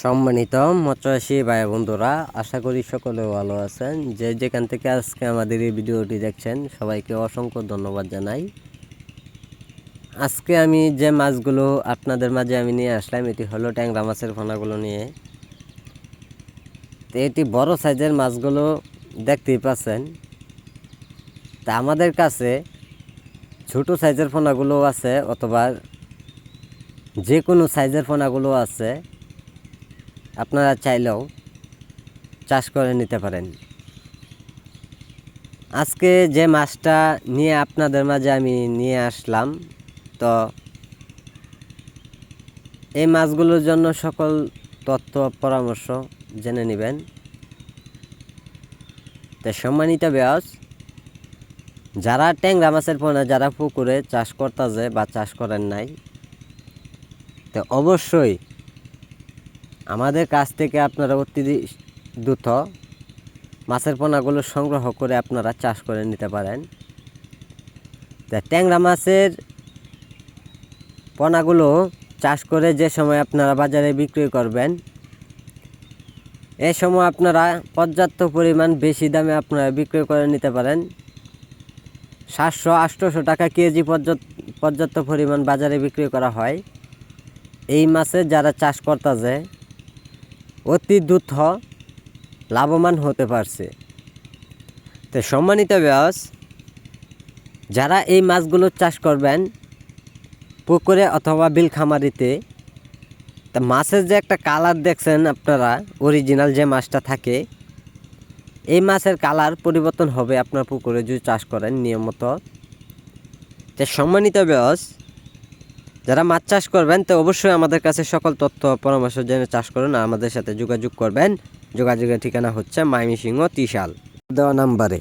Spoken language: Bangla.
সম্মানিত মৎস্যচাষী ভাই বন্ধুরা, আশা করি সকলে ভালো আছেন। যে যেখান থেকে আজকে আমাদের এই ভিডিওটি দেখছেন, সবাইকে অসংখ্য ধন্যবাদ জানাই। আজকে আমি যে মাছগুলো আপনাদের মাঝে আমি নিয়ে আসলাম, এটি হলো ট্যাংরা মাছের ফোনাগুলো নিয়ে। তো এটি বড় সাইজের মাছগুলো দেখতেই পাচ্ছেন। তা আমাদের কাছে ছোট সাইজের ফোনাগুলো আছে, অথবা যে কোনো সাইজের ফোনাগুলো আছে। আপনারা চাইলেও চাষ করে নিতে পারেন। আজকে যে মাছটা নিয়ে আপনাদের মাঝে আমি নিয়ে আসলাম, তো এই মাছগুলোর জন্য সকল তথ্য, পরামর্শ জেনে নেবেন। তো সম্মানিত ব্যাস যারা ট্যাংরা মাছের পোনা, যারা পুকুরে চাষ করতেছে বা চাষ করেন নাই, তো অবশ্যই আমাদের কাছ থেকে আপনারা অতি দ্রুত মাছের পোনাগুলো সংগ্রহ করে আপনারা চাষ করে নিতে পারেন। তা ট্যাংরা মাছের পোনাগুলো চাষ করে যে সময় আপনারা বাজারে বিক্রি করবেন, এ সময় আপনারা পর্যাপ্ত পরিমাণ বেশি দামে আপনারা বিক্রি করে নিতে পারেন। সাতশো আটশোশো টাকা কেজি পর্যাপ্ত পরিমাণ বাজারে বিক্রি করা হয়। এই মাছে যারা চাষ করতেছে অতি দ্রুত লাভবান হতে পারছে। তো সম্মানিত ব্যাস যারা এই মাছগুলো চাষ করবেন, পুকুরে অথবা বিল খামারিতে, তা মাছের যে একটা কালার দেখছেন আপনারা অরিজিনাল যে মাছটা থাকে, এই মাছের কালার পরিবর্তন হবে আপনার পুকুরে যদি চাষ করেন নিয়মিত। তো সম্মানিত ব্যাস যারা মাছ চাষ করবেন, তো অবশ্যই আমাদের কাছে সকল তথ্য পরামর্শ জেনে চাষ করুন। আমাদের সাথে যোগাযোগ করবেন। যোগাযোগের ঠিকানা হচ্ছে মাইমি সিংহ ত্রিশাল। দেওয়া নাম্বারে।